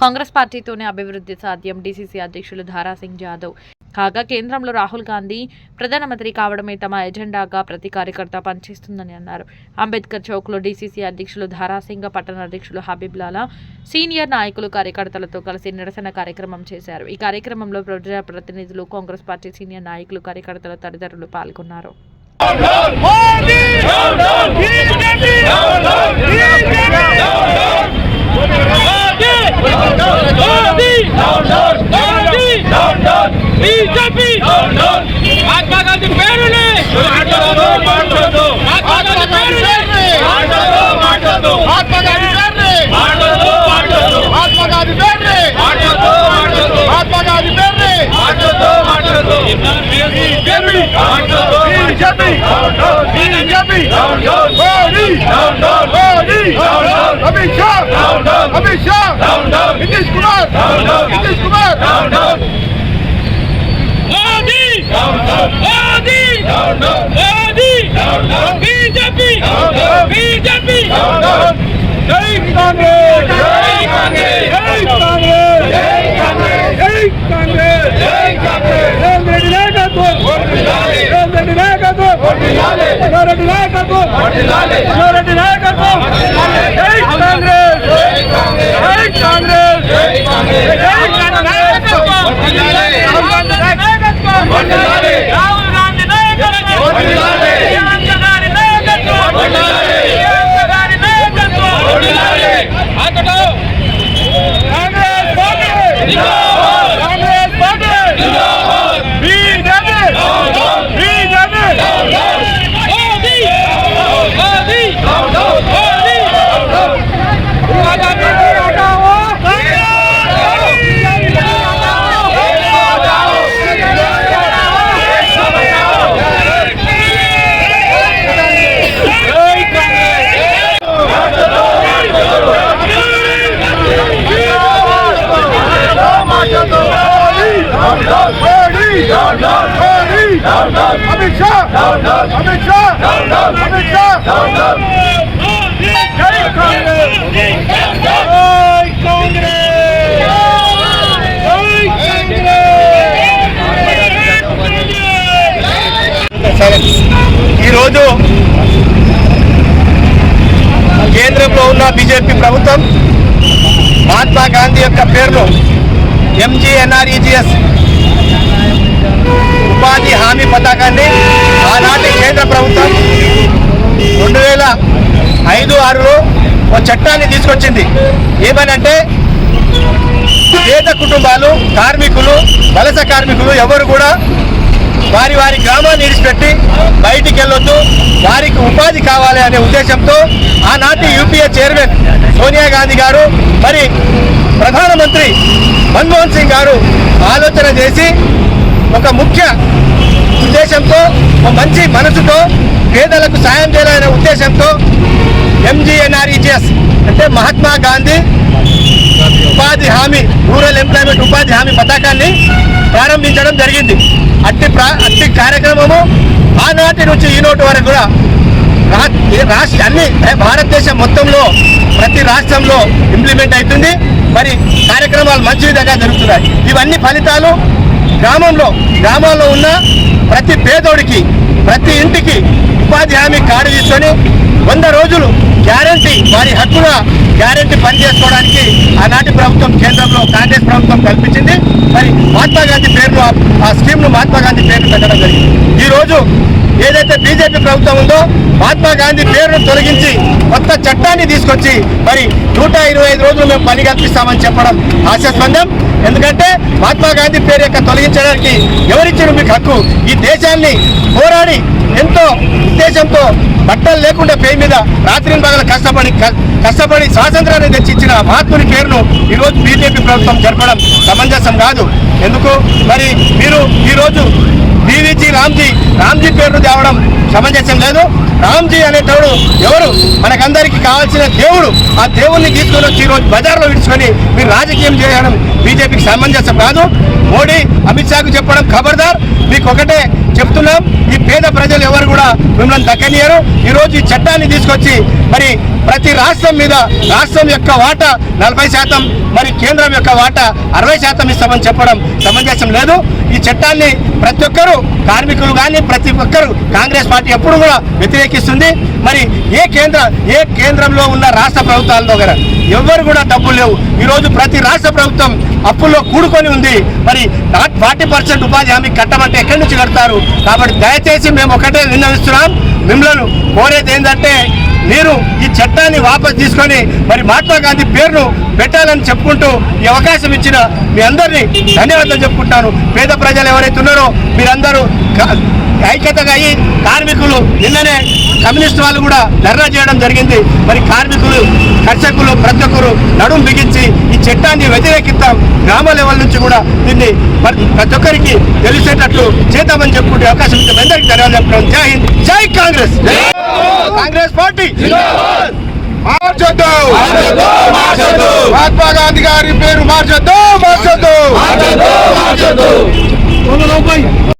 కాంగ్రెస్ పార్టీతోనే అభివృద్ధి సాధ్యం. డీసీసీ అధ్యక్షులు ధారాసింగ్ జాదవ్. కాగా కేంద్రంలో రాహుల్ గాంధీ ప్రధానమంత్రి కావడమే తమ ఎజెండాగా ప్రతి కార్యకర్త పనిచేస్తుందని అన్నారు. అంబేద్కర్ చౌక్లో డీసీసీ అధ్యక్షులు ధారాసింగ్ పట్టణ అధ్యక్షులు హబీబ్ లాలా సీనియర్ నాయకులు కార్యకర్తలతో కలిసి నిరసన కార్యక్రమం చేశారు. ఈ కార్యక్రమంలో ప్రజాప్రతినిధులు కాంగ్రెస్ పార్టీ సీనియర్ నాయకులు కార్యకర్తల తదితరులు పాల్గొన్నారు. BJP BJP! మహాత్మా గాంధీ పేరుని! మహాత్మా గాంధీ పేరుని! అమిత్ షా! నితీష్ కుమార్! నితీష్ కుమార్! బీజేపీ! బీజేపీ! జై కాంగ్రెస్! జై కాంగ్రెస్! జై కాంగ్రెస్! జై కాంగ్రెస్! జై కాంగ్రెస్! జై కాంగ్రెస్! రేవంత్ రెడ్డి నాయకత్వం! రేవంత్ రెడ్డి నాయకత్వం! రేవంత్ రెడ్డి నాయకత్వం! రేవంత్ నాయకత్వం! జై కాంగ్రెస్ జై కాంగ్రెస్ జై కాంగ్రెస్ జై కాంగ్రెస్ నాయకత్వం రాహుల్ గాంధీ నాయకత్వం రాహుల్ గాంధీ నాయకత్వం ప్రియాంక గారి నాయకత్వం ప్రియాంక గారి నాయకత్వం అతడు కాంగ్రెస్ పార్టీ అమిత్ షా అమిత్ షా అమిత్ షా జై కాంగ్రెస్ జై కాంగ్రెస్ సరే ఈరోజు కేంద్రంలో ఉన్న బీజేపీ ప్రభుత్వం మహాత్మా గాంధీ యొక్క పేరును ఎంజీఎన్ఆర్ఈజిఎస్ ఉపాధి హామీ పథకాన్ని ఆనాటి కేంద్ర ప్రభుత్వం రెండు వేల ఐదు ఆరులో ఒక చట్టాన్ని తీసుకొచ్చింది. ఏమనంటే పేద కుటుంబాలు కార్మికులు వలస కార్మికులు ఎవరు కూడా వారి వారి గ్రామాన్ని విడిచిపెట్టి బయటికి వెళ్ళొద్దు. వారికి ఉపాధి కావాలి అనే ఉద్దేశంతో ఆనాటి యూపీఏ చైర్మన్ సోనియా గాంధీ గారు మరి ప్రధానమంత్రి మన్మోహన్ సింగ్ గారు ఆలోచన చేసి ఒక ముఖ్య ఉద్దేశంతో ఒక మంచి మనసుతో పేదలకు సాయం చేయాలనే ఉద్దేశంతో ఎంజీఎన్ఆర్ఈజిఎస్ అంటే మహాత్మా గాంధీ ఉపాధి హామీ రూరల్ ఎంప్లాయ్మెంట్ ఉపాధి హామీ పథకాన్ని ప్రారంభించడం జరిగింది. అట్టి అట్టి కార్యక్రమము ఆనాటి నుంచి ఈనాటి వరకు కూడా రా- రాష్ట్ర అన్ని భారతదేశం మొత్తంలో ప్రతి రాష్ట్రంలో ఇంప్లిమెంట్ అవుతుంది. మరి కార్యక్రమాలు మంచి విధంగా జరుగుతున్నాయి. ఇవన్నీ ఫలితాలు గ్రామంలో గ్రామాల్లో ఉన్న ప్రతి పేదోడికి ప్రతి ఇంటికి ఉపాధి హామీ కార్డు తీసుకొని వంద రోజులు గ్యారంటీ వారి హక్కున గ్యారంటీ పనిచేసుకోవడానికి ఆనాటి ప్రభుత్వం కేంద్రంలో కాంగ్రెస్ ప్రభుత్వం కల్పించింది. మరి మహాత్మా గాంధీ పేరును ఆ- స్కీమ్ను మహాత్మా గాంధీ పేరును పెట్టడం జరిగింది. ఈ రోజు ఏదైతే బీజేపీ ప్రభుత్వం ఉందో మహాత్మా గాంధీ పేరును తొలగించి కొత్త చట్టాన్ని తీసుకొచ్చి మరి నూట ఇరవై ఐదు రోజులు మేము పని కల్పిస్తామని చెప్పడం హాస్యాస్పందం. ఎందుకంటే మహాత్మా గాంధీ పేరు యొక్క తొలగించడానికి ఎవరిచ్చారు మీకు హక్కు. ఈ దేశాన్ని పోరాడి ఎంతో ఉద్దేశంతో బట్టలు లేకుండా పేరు మీద రాత్రి పగల కష్టపడి కష్టపడి స్వాతంత్రాన్ని తెచ్చిచ్చిన మహాత్ముని పేరును ఈరోజు బీజేపీ ప్రభుత్వం జరపడం సమంజసం కాదు. ఎందుకు? మరి మీరు ఈరోజు బీవీజీ రామ్జీ రామ్జీ పేరు తేవడం సమంజసం లేదు. రామ్జీ అనేటోడు ఎవరు? మనకందరికీ కావాల్సిన దేవుడు. ఆ దేవుణ్ణి తీసుకొని వచ్చి ఈరోజు బజార్లో విడుచుకొని మీరు రాజకీయం చేయడం బీజేపీకి సమంజసం కాదు. మోడీ అమిత్ షాకు చెప్పడం ఖబర్దార్. మీకు ఒకటే చెప్తున్నాం ఈ పేద ప్రజలు ఎవరు కూడా మిమ్మల్ని దక్కనియరు ఈరోజు ఈ చట్టాన్ని తీసుకొచ్చి మరి ప్రతి రాష్ట్రం మీద రాష్ట్రం యొక్క వాటా నలభై శాతం మరి కేంద్రం యొక్క వాటా అరవై శాతం ఇస్తామని చెప్పడం సమంజసం లేదు. ఈ చట్టాన్ని ప్రతి ఒక్కరూ కార్మికులు కానీ ప్రతి ఒక్కరు కాంగ్రెస్ పార్టీ ఎప్పుడు కూడా వ్యతిరేకిస్తుంది. మరి ఏ కేంద్ర ఏ కేంద్రంలో ఉన్న రాష్ట్ర ప్రభుత్వం ప్రాంతాల దగ్గర ఎవరు కూడా డబ్బులు లేవు. ఈరోజు ప్రతి రాష్ట్ర ప్రభుత్వం అప్పుల్లో కూడుకొని ఉంది. మరి నాట్ ఫార్టీ పర్సెంట్ ఉపాధి హామీ కట్టమంటే ఎక్కడి నుంచి కడతారు? కాబట్టి దయచేసి మేము ఒకటే విన్నవిస్తున్నాం. మిమ్మల్ని కోరేది ఏంటంటే మీరు ఈ చట్టాన్ని వాపస్ తీసుకొని మరి మహాత్మా గాంధీ పేరును పెట్టాలని చెప్పుకుంటూ ఈ అవకాశం ఇచ్చిన మీ అందరినీ ధన్యవాదాలు చెప్పుకుంటాను. పేద ప్రజలు ఎవరైతే ఉన్నారో మీరందరూ ఐక్యతగా అయ్యి కార్మికులు నిన్ననే కమ్యూనిస్ట్ వాళ్ళు కూడా ధర్నా చేయడం జరిగింది. మరి కార్మికులు కర్షకులు ప్రతి ఒక్కరు నడుం బిగించి ఈ చట్టాన్ని వ్యతిరేకిద్దాం. గ్రామ లెవెల్ నుంచి కూడా దీన్ని ప్రతి ఒక్కరికి తెలిసేటట్లు చేద్దామని చెప్పుకుంటే అవకాశం ఇచ్చిన అందరికీ ధన్యవాదాలు. చెప్తున్నాం జై హింద్ జై కాంగ్రెస్. కాంగ్రెస్ పార్టీ. మార్చొద్దు. మహాత్మా గాంధీ గారి పేరు మార్చొద్దు మార్చొద్దు.